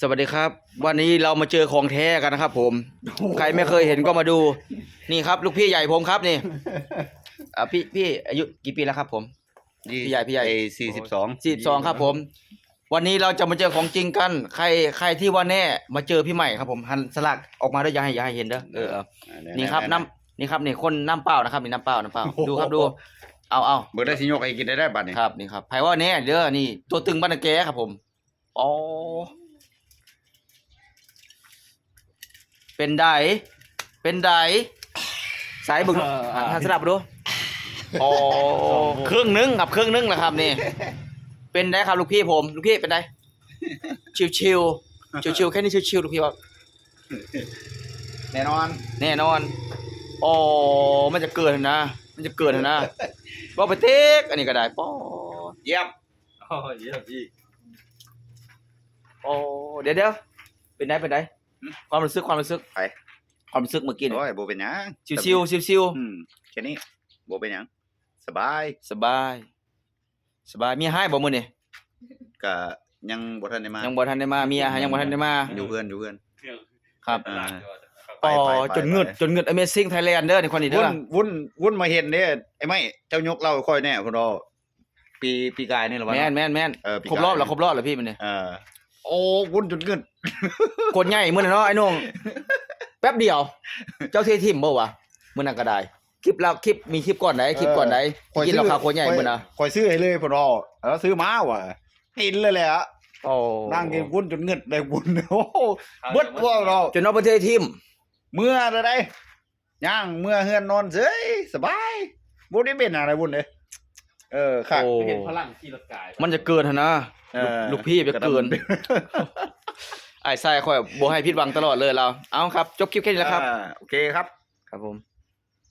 สวัสดีครับ วันนี้เรามาเจอของแท้กันนะครับ ผม ใครไม่เคยเห็นก็มาดู นี่ครับ ลูกพี่ใหญ่ผมครับนี่อ่าพี่พี่อายุกี่ปีแล้วครับ ผม พี่ใหญ่พี่ใหญ่ สี่สิบสองสิบสองครับ ผม วันนี้เราจะมาเจอของจริงกัน ใครใครที่ว่าแน่ มาเจอพี่ใหม่ครับ ผมหันสลักออกมาด้วยอย่าให้อย่าให้เห็นเด้อเออเออนี่ครับน้ำนี่ครับนี่คนน้ำเปล่านะครับนี่น้ำเปล่าน้ำเปล่าดูครับดู เอาเอาเบอร์ได้สิยกให้กินได้ได้บัดนี้ครับนี่ครับไผว่าแน่เด้อนี่ ตัวตึงบ้านนาแกครับ ผมอ๋อ เป็นไดเป็นไดสายบึงอะหันสลับดูอ๋อครึ่งนึงครับครึ่งนึงนะครับนี่ เป็นไดครับลูกพี่ผม ลูกพี่เป็นไดชิวชิวชิวชิวๆแค่นี้ชิวชิวๆลูกพี่ว่าแน่นอนแน่นอนอ๋อมันจะเกินนะ มันจะเกินนะว่าไปเต๊กอันนี้ก็ได้ป้อเยี่ยมอ๋อเยี่ยมพี่โอ้เดี๋ยวเดี๋ยวเป็นไงเป็นไง ความรู้สึกความรู้สึกไป ความรู้สึกเมื่อกี้เนี่ยโอ้ยโบเป็นหยังชิวชิวชิวชิวอืมแค่นี้โบเป็นหยังสบายๆสบาย สบายมีให้บ่มื้อนี่ก็ยังบ่ทันได้มายังบ่ทันได้มาเมียหายังบ่ทันได้มาอยู่เพื่อนอยู่เพื่อน ครับอ่าอ๋อไปไปไปจนเงึดไป จนเงึด Amazing Thailand เด้อนี่คนนี้เด้วุ่อนวุ่นวุ่นมาเห็นเด้ไอ้ไม่เจ้ายกเล่าค่อยแน่พุ่นรอปีปีกายนี่หรอวะแม่นแม่นแม่นเออปีครบรอบแล้วครบรอบแล้วพี่มันนี่เออ โอ้วุ่นจนเงินคนใหญ่มื้อนั้นเนาะไอ้น้องแป๊บเดียว เจ้าเททิมบ่วะมื้อนั้นก็ได้ คลิปแล้วคลิปมีคลิปก่อนไหนคลิปก่อนไหนกินราคาคนใหญ่มื้อน่ะคอยซื้อให้เลยพุ่นรอแล้วซื้อมาว่ะกินเลยแหละโอ้นั่งกินวุ่นจนเงินได้วุ่นโอ้โหเบิดว่าเราจนเอาประเทศทิมเมื่อเลยได้ย่างเมื่อเฮือนนอนเฉยสบายบ่ได้เป็นอะไรวุ่นเลย เออค่ะ โอ้ เห็นพลังที่รถกายมันจะเกินหั่นนะเออ ลูกพี่จะเกินไอ้ไส้ค่อยบ่ให้ผิดหวังตลอดเลยเรา เอาครับ จบคลิปแค่นี้แล้วครับ อ่าโอเคครับ ครับผม